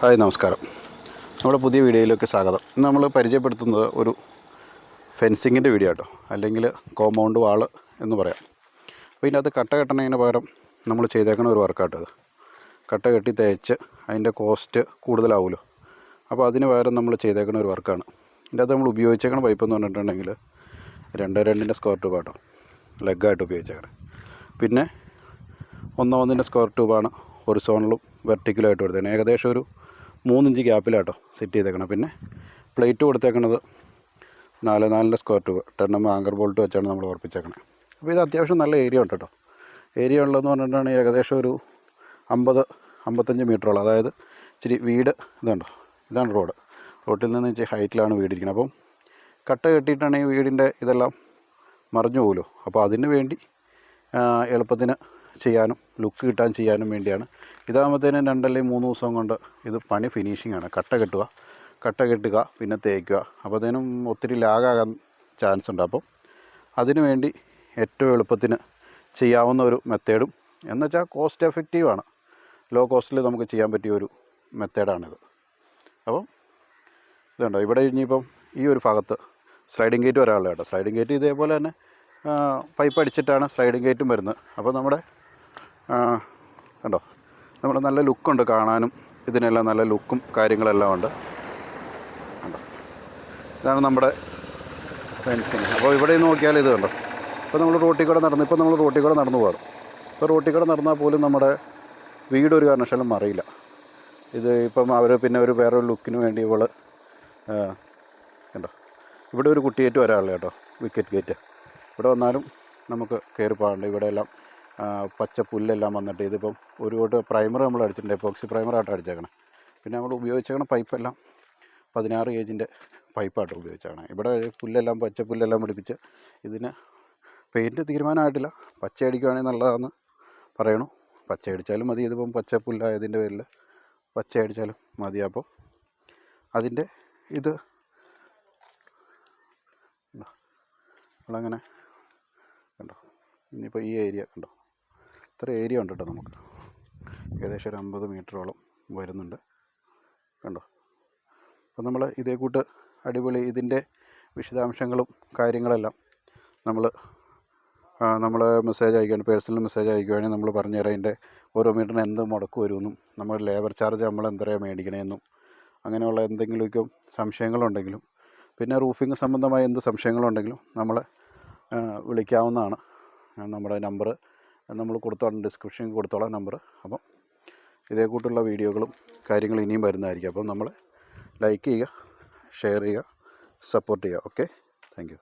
Hi നമസ്കാരം. നമ്മുടെ പുതിയ വീഡിയോയിലേക്ക് സ്വാഗതം. ഇന്ന് നമ്മൾ പരിചയപ്പെടുത്തുന്നത് ഒരു ഫെൻസിങ്ങിന്റെ വീഡിയോ കേട്ടോ അല്ലെങ്കിൽ കോമൗണ്ട് വാൾ എന്ന് പറയാം. അപ്പോൾ ഇതിനകത്ത് കട്ട കെട്ടണതിന് പകരം നമ്മൾ ചെയ്തേക്കണ ഒരു വർക്കാട്ടോ അത്. കട്ട കെട്ടി തേച്ച് അതിന്റെ കോസ്റ്റ് കൂടുതലാവുമല്ലോ അപ്പോൾ അതിന് പകരം നമ്മൾ ചെയ്തേക്കണ ഒരു വർക്കാണ് ഇതിന്റെ അകത്ത് നമ്മൾ ഉപയോഗിച്ചേക്കണ പൈപ്പ് എന്ന് പറഞ്ഞിട്ടുണ്ടെങ്കിൽ രണ്ട് രണ്ടിന്റെ സ്ക്വയർ ട്യൂബ് കേട്ടോ ലെഗായിട്ട് ഉപയോഗിച്ചേക്കണേ. പിന്നെ ഒന്നോ ഒന്നിന്റെ സ്ക്വയർ ട്യൂബാണ് ഹൊറിസോണലും വെർട്ടിക്കലായിട്ട് കൊടുത്തേക്കുന്നത് ഏകദേശം ഒരു മൂന്നിഞ്ച് ഗ്യാപ്പിലാട്ടോ സെറ്റ് ചെയ്തേക്കണം. പിന്നെ പ്ലേറ്റ് കൊടുത്തേക്കണത് നാല് നാലിന്റെ സ്ക്വയർ ട്യൂബ് ടെണ്ണം ആങ്കർ ബോൾട്ട് വെച്ചാണ് നമ്മൾ ഉറപ്പിച്ചേക്കണത് അപ്പോൾ ഇത് അത്യാവശ്യം നല്ല ഏരിയ ഉണ്ട് കേട്ടോ. ഏരിയ ഉള്ളതെന്ന് പറഞ്ഞിട്ടുണ്ടെങ്കിൽ ഏകദേശം ഒരു അമ്പത് അമ്പത്തഞ്ച് മീറ്ററോളം അതായത് ഇച്ചിരി വീട് ഇതുണ്ടോ. ഇതാണ് റോഡ് റോട്ടിൽ നിന്ന് ഇച്ചിരി ഹൈറ്റിലാണ് വീടിരിക്കുന്നത് അപ്പം കട്ട കെട്ടിയിട്ടാണെങ്കിൽ വീടിന്റെ ഇതെല്ലാം മറിഞ്ഞു പോകുമല്ലോ അപ്പോൾ അതിന് വേണ്ടി എളുപ്പത്തിന് ചെയ്യാനും ലുക്ക് കിട്ടാൻ ചെയ്യാനും വേണ്ടിയാണ്. ഇതാകുമ്പോഴത്തേനും രണ്ടല്ലേ മൂന്ന് ദിവസം കൊണ്ട് ഇത് പണി ഫിനിഷിംഗ് ആണ്. കട്ട കെട്ടുക കട്ട കെട്ടുക പിന്നെ തേക്കുക. അപ്പോഴത്തേനും ഒത്തിരി ലാഗാകാൻ ചാൻസ് ഉണ്ട്. അപ്പം അതിനു വേണ്ടി ഏറ്റവും എളുപ്പത്തിന് ചെയ്യാവുന്ന ഒരു മെത്തേഡും എന്നുവെച്ചാൽ കോസ്റ്റ് എഫക്റ്റീവാണ് ലോ കോസ്റ്റിൽ നമുക്ക് ചെയ്യാൻ പറ്റിയ ഒരു മെത്തേഡാണിത് അപ്പം ഇതുണ്ടോ? ഇവിടെ ഇനിയിപ്പം ഈ ഒരു ഭാഗത്ത് സ്ലൈഡിംഗ് ഗേറ്റ് വരാനുള്ള കേട്ടോ. സ്ലൈഡിങ് ഗേറ്റ് ഇതേപോലെ തന്നെ പൈപ്പ് അടിച്ചിട്ടാണ് സ്ലൈഡിംഗ് ഗേറ്റും വരുന്നത്. അപ്പോൾ നമ്മുടെ കണ്ടോ? നമ്മൾ നല്ല ലുക്കുണ്ട് കാണാനും. ഇതിനെല്ലാം നല്ല ലുക്കും കാര്യങ്ങളെല്ലാം ഉണ്ട്. കണ്ടോ? ഇതാണ് നമ്മുടെ ഫെൻസിങ്. അപ്പോൾ ഇവിടെ നോക്കിയാൽ ഇത് കണ്ടോ? ഇപ്പോൾ നമ്മൾ റോട്ടിൽ കൂടെ നടന്ന് ഇപ്പോൾ നമ്മൾ റോട്ടിൽ കൂടെ നടന്നു പോകാറ് ഇപ്പോൾ റോട്ടിൽ കൂടെ നടന്നാൽ പോലും നമ്മുടെ വീട് ഒരു കാരണവശാലും മറിയില്ല. ഇത് ഇപ്പം അവർ പിന്നെ ഒരു വേറൊരു ലുക്കിന് വേണ്ടി ഇവൾ കണ്ടോ? ഇവിടെ ഒരു കുട്ടിയേറ്റ് വരാനുള്ള കേട്ടോ വിക്കറ്റ് ഗേറ്റ്. ഇവിടെ വന്നാലും നമുക്ക് കയറി പോകാണ്ട് ഇവിടെ എല്ലാം ആ, പച്ച പുല്ലെല്ലാം വന്നിട്ട് ഇതിപ്പം ഒരു കൂട്ട് പ്രൈമർ നമ്മൾ അടിച്ചിട്ടുണ്ട് എപ്പോക്സി പ്രൈമറായിട്ട് അടിച്ചേക്കണം. പിന്നെ നമ്മൾ ഉപയോഗിച്ചേക്കണ പൈപ്പെല്ലാം പതിനാറ് ഏജിന്റെ പൈപ്പായിട്ട് ഉപയോഗിച്ചാണ് ഇവിടെ പുല്ലെല്ലാം പച്ച പുല്ലെല്ലാം പിടിപ്പിച്ച് ഇതിന് പെയിന്റ് തീരുമാനമായിട്ടില്ല. പച്ച അടിക്കുകയാണെങ്കിൽ നല്ലതാണെന്ന് പറയണു. പച്ച അടിച്ചാലും മതി ഇതിപ്പം പച്ച പുല്ലായതിന്റെ പേരിൽ പച്ച അടിച്ചാലും മതി. അപ്പം അതിന്റെ ഇതാ. നമ്മളങ്ങനെ കണ്ടോ ഇനിയിപ്പോൾ ഈ ഏരിയ കണ്ടോ? ഇത്ര ഏരിയ ഉണ്ട് കേട്ടോ നമുക്ക്. ഏകദേശം ഒരു അമ്പത് മീറ്ററോളം വരുന്നുണ്ട്. കണ്ടോ? അപ്പോൾ നമ്മൾ ഇതേ കൂട്ട് അടിപൊളി ഇതിന്റെ വിശദാംശങ്ങളും കാര്യങ്ങളെല്ലാം നമ്മൾ നമ്മൾ മെസ്സേജ് അയക്കുകയാണ് പേഴ്സണൽ മെസ്സേജ് അയക്കുകയാണെങ്കിൽ നമ്മൾ പറഞ്ഞുതരാം അതിന്റെ ഓരോ മീറ്ററിന് എന്ത് മുടക്ക് വരുമെന്നും നമ്മൾ ലേബർ ചാർജ് നമ്മൾ എന്തരയാണ് മേടിക്കണമെന്നും അങ്ങനെയുള്ള എന്തെങ്കിലുമൊക്കെ സംശയങ്ങളുണ്ടെങ്കിലും പിന്നെ റൂഫിംഗ് സംബന്ധമായ എന്ത് സംശയങ്ങളുണ്ടെങ്കിലും നമ്മളെ വിളിക്കാവുന്നതാണ്. നമ്മുടെ നമ്പർ നമ്മൾ കൊടുത്തോളാം ഡിസ്ക്രിപ്ഷൻ കൊടുത്തോളാം നമ്പർ അപ്പം ഇതേ കൂട്ടുള്ള വീഡിയോകളും കാര്യങ്ങളും ഇനിയും വരുന്നതായിരിക്കും. അപ്പം നമ്മൾ ലൈക്ക് ചെയ്യുക ഷെയർ ചെയ്യുക സപ്പോർട്ട് ചെയ്യുക. Okay thank